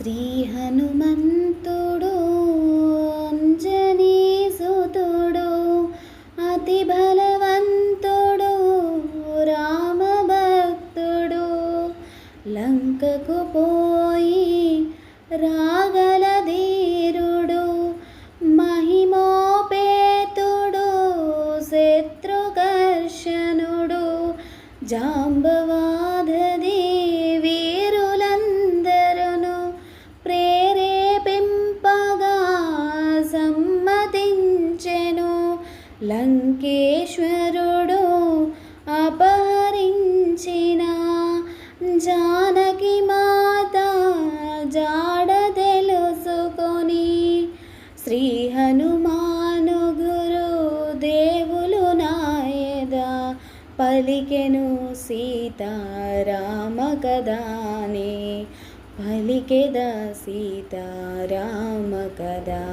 శ్రీ హనుమంతుడు అంజనీసుతుడు అతి బలవంతుడు రామభక్తుడు. లంకకు పోయి రాగల ధీరుడు మహిమోపేతుడు శత్రుకర్షణుడు జాంబవా లంకేశ్వరుడు అపహరించిన జానకి మాత జాడ తెలుసుకొని శ్రీ హనుమాను గురు దేవులు నాయద పలికెను సీతారామ కదానే పలికెద సీతారామ కదా